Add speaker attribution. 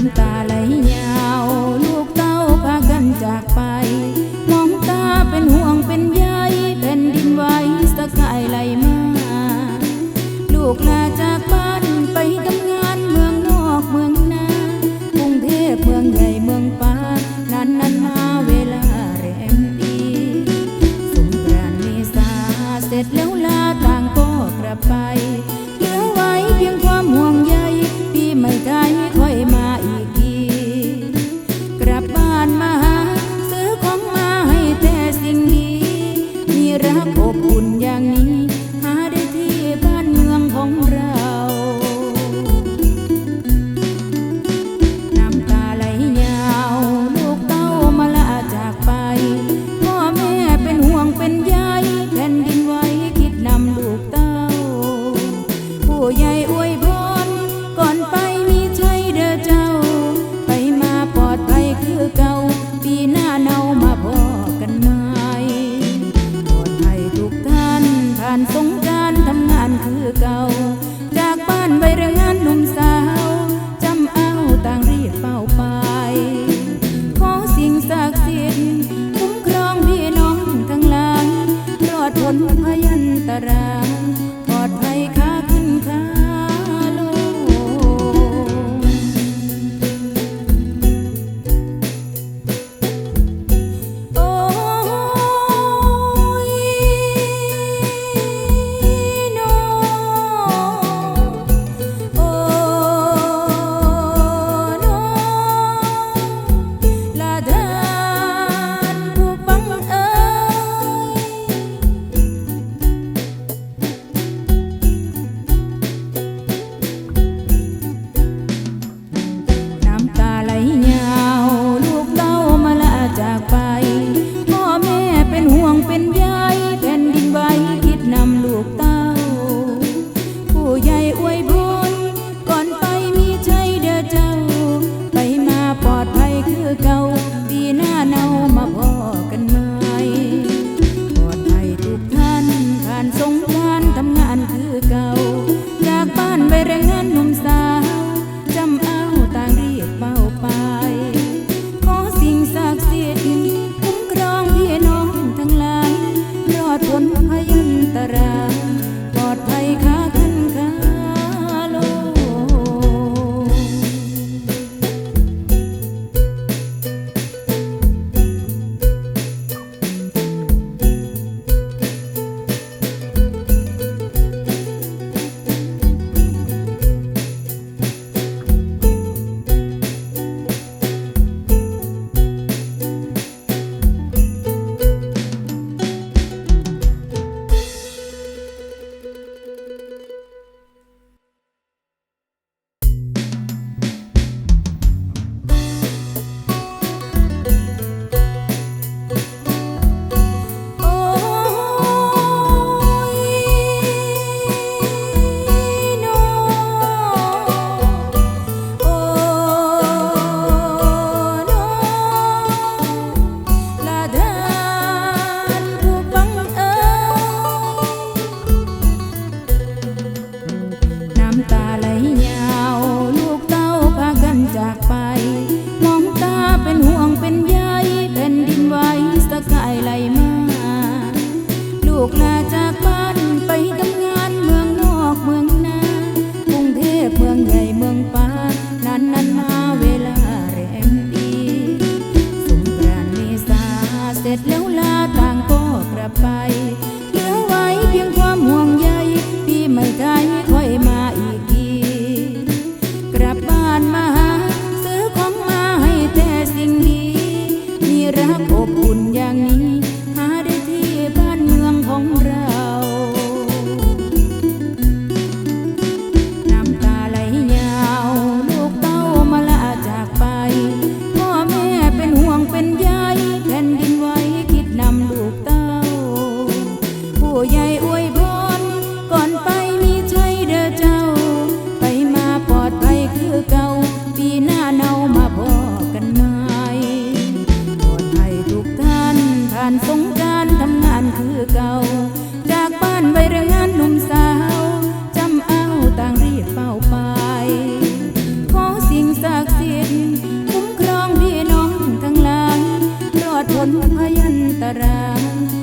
Speaker 1: on the. ใหญ่อวยพรก่อนไปมีชัยเด้อเจ้า ไปมาปลอดภัยคือเก่า ปีหน้าเนามาพอกันใหม่ปลอดภัยทุกท่าน ผ่านสงการทำงานคือเก่า จากบ้านไปเรื่นหนุ่มสาวจำเอาต่างรีบเป้าไป ขอสิ่งศักดิ์สิทธิ์คุ้มครองพี่น้องทั้งหลายรอดพ้นพยันตรา cantar. ผู้ใหญ่อวยพรก่อนไปมีชัเด้เจ้า ไปมาปลอดภัยคือเก่า ปีหน้าเนามาพอกันใหม่ปลอดภัยทุกท่านผ่านสงการทำงานคือเก่า จากบ้านไปเรื่นหนุ่มสาวจำเอาต่างรีบเป้าไป ขอสิ่งศักดิ์สิทธิ์คุ้มครองพี่น้องทั้งหลายรอดพ้นพยันตราย